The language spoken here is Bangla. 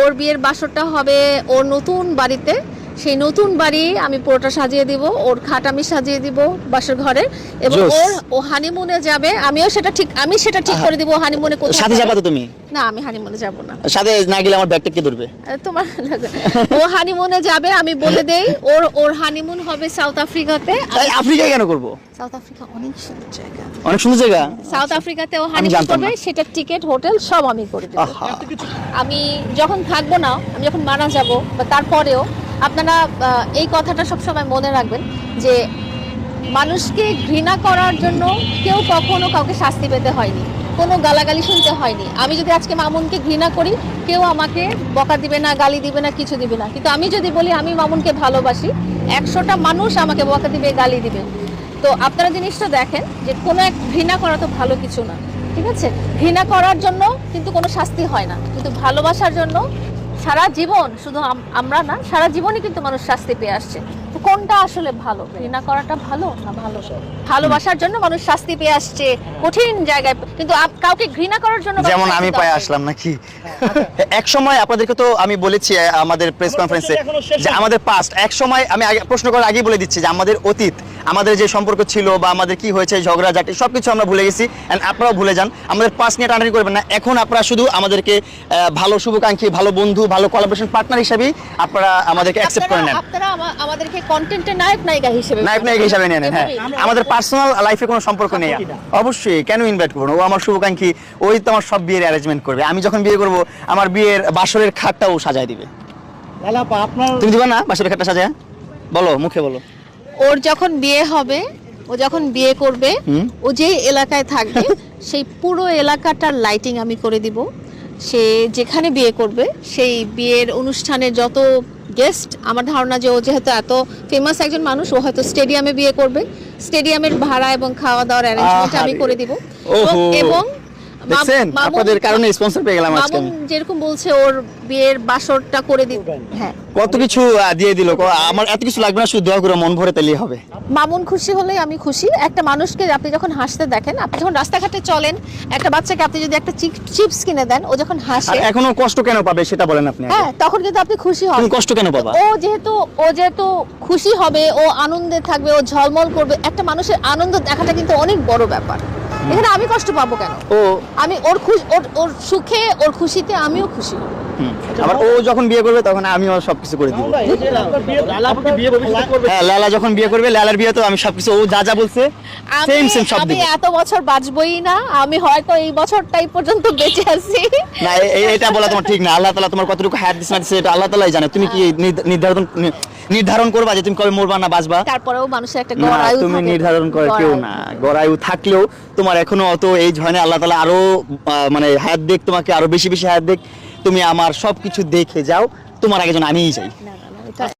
ওর বিয়ের বাসরটা হবে ওর নতুন বাড়িতে। সেই নতুন বাড়ি আমি পুরোটা সাজিয়ে দিব ওর খাট আমি সাজিয়ে দিব বাসর ঘরে এবং ওর ও হানিমুনে যাবে। আমিও সেটা ঠিক আমি সেটা ঠিক করে দিব হানিমুনে কোথায় সাথে যাবে। তো তুমি? না আমি হানিমুনে যাব না। সাথে না গেলে আমার ব্যাগটা কে ধরবে? তোমার ও হানিমুনে যাবে আমি বলে দেই ওর ওর হানিমুন হবে সাউথ আফ্রিকাতে তাই আফ্রিকায় কেন করব? সাউথ আফ্রিকা অনেক সুন্দর জায়গা। অনেক সুন্দর জায়গা? সাউথ আফ্রিকাতে ও হানিমুন করবে না। সেটার টিকিট হোটেল সব আমি করে দেব। আমি যখন থাকব না আমি যখন মারা যাব বা তারপরেও আপনারা এই কথাটা সবসময় মনে রাখবেন যে মানুষকে ঘৃণা করার জন্য কেউ কখনো কাউকে শাস্তি পেতে হয়নি। কোনো গালাগালি শুনতে হয়নি। আমি যদি আজকে মামুনকে ঘৃণা করি, কেউ আমাকে বকা দিবে না, গালি দিবে না, কিছু দিবে না। কিন্তু আমি যদি বলি, আমি মামুনকে ভালোবাসি, একশোটা মানুষ আমাকে বকা দিবে, গালি দিবে। তো আপনারা জিনিসটা দেখেন যে কোনো এক ঘৃণা করা তো ভালো কিছু না, ঠিক আছে? ঘৃণা করার জন্য কিন্তু কোনো শাস্তি হয় না। কিন্তু ভালোবাসার জন্য সারা জীবন শুধু আমরা না সারা জীবনই কিন্তু মানুষ শাস্তি পেয়ে আসছে। তো কোনটা আসলে ভালো? ঘৃণা করাটা ভালো না ভালো? ভালোবাসার জন্য মানুষ শাস্তি পেয়ে আসছে কঠিন জায়গায় কিন্তু কাউকে ঘৃণা করার জন্য যেমন আমি পায়ে আসলাম নাকি? এক সময় আপনাদেরকে তো আমি বলেছি আমাদের প্রেস কনফারেন্সে যে আমাদের পাস্ট এক সময় আমি আগে প্রশ্ন করার আগেই বলে দিচ্ছি যে আমাদের অতীত আমাদের যে সম্পর্ক ছিল বা আমাদের কি হয়েছে ঝগড়া ঝাঁটি সবকিছু আমরা ভুলে গেছি এন্ড আপনারাও ভুলে যান। আমাদের পাস্ট নিয়ে টানাটানি করবেন না। এখন আপনারা শুধু আমাদেরকে আহ, ভালো শুভাকাঙ্ক্ষী ভালো বন্ধু ভালো কোলাবোরেশন পার্টনার হিসেবেই আপনারা আমাদেরকে অ্যাকসেপ্ট করে নেন। আপনারা আমাদেরকে কন্টেন্টের নায়ক নায়িকা হিসেবে নায়ক নায়ক হিসাবে নিয়ে নেন হ্যাঁ। আমাদের পার্সোনাল লাইফে কোনো সম্পর্ক নেই। অবশ্যই কেন ইনভাইট করব ও আমার শুভাকাঙ্ক্ষী ওই তো আমার সব বিয়ের অ্যারেঞ্জমেন্ট করবে। আমি যখন বিয়ে করব আমার বিয়ের বাসরের খাটটাও সাজায় দিবে। তুমি দিবা না বাসরের খাটটা সাজায়? বলো মুখে বলো। ওর যখন বিয়ে হবে ও যখন বিয়ে করবে হুম। ও যে এলাকায় থাকবে সেই পুরো এলাকাটার লাইটিং আমি করে দিব। সে যেখানে বিয়ে করবে সেই বিয়ের অনুষ্ঠানে যত গেস্ট আমার ধারণা যে ও যেহেতু এত ফেমাস একজন মানুষ ও হয়তো স্টেডিয়ামে বিয়ে করবে। স্টেডিয়ামের ভাড়া এবং খাওয়া দাওয়ার অ্যারেঞ্জমেন্ট আমি করে দিব। এবং দেখছেন? মামুন- আপনাদের কারণে স্পন্সর পেয়ে গেলাম আজকে। যেরকম বলছে ওর বিয়ের বাসরটা করে দিব হ্যাঁ। কত কিছু দিয়ে দিল। আমার এত কিছু লাগবে না শুধু দোয়া করে মন ভরে তেলেই হবে। মামুন খুশি হলেই আমি খুশি। একটা মানুষকে আপনি যখন হাসতে দেখেন আপনি যখন রাস্তাঘাটে চলেন একটা বাচ্চাকে আপনি যদি একটা চিপস কিনে দেন ও যখন আর হাসে এখনও কষ্ট কেন পাবে সেটা বলেন আপনি হ্যাঁ তখন কিন্তু আপনি খুশি হন। তুমি কষ্ট কেন পাবা? ও যেহেতু ও যেহেতু খুশি হবে ও আনন্দে থাকবে ও ঝলমল করবে একটা মানুষের আনন্দ দেখাটা কিন্তু অনেক বড় ব্যাপার। এখানে আমি কষ্ট পাবো কেন? ও। আমি ওর খুশি ওর ওর সুখে ওর খুশিতে আমিও খুশি। আবার ও যখন বিয়ে করবে তখন আমিও সবকিছু করে দিব। হ্যাঁ লালা যখন বিয়ে করবে লালার বিয়ে তো আমি সবকিছু ও যা যা বলছে আমি সেম সেম সব আমি এত বছর বাঁচবই না আমি হয়তো এই বছরটাই পর্যন্ত বেঁচে আছি। না এটা বলা তোমার ঠিক না। আল্লাহ তালা তোমার কতটুকু হায়াত দিচ্ছে না দিচ্ছে আল্লাহ তালাই জানে। তুমি কি নির্ধারণ নির্ধারণ করবা যে তুমি কবে মরবা না বাঁচবা? তারপরেও মানুষের একটা গড়ায়ু তুমি নির্ধারণ করে কেউ। না। গড়ায়ু থাকলেও তোমার এখনও অত এই হয় না। আল্লাহ তালা আরও মানে হায়াত দেখ তোমাকে আরও বেশি বেশি হায়াত দেখ। তুমি আমার সবকিছু দেখে যাও। তোমার আগে যেন আমিই যাই। না, না, না, এটা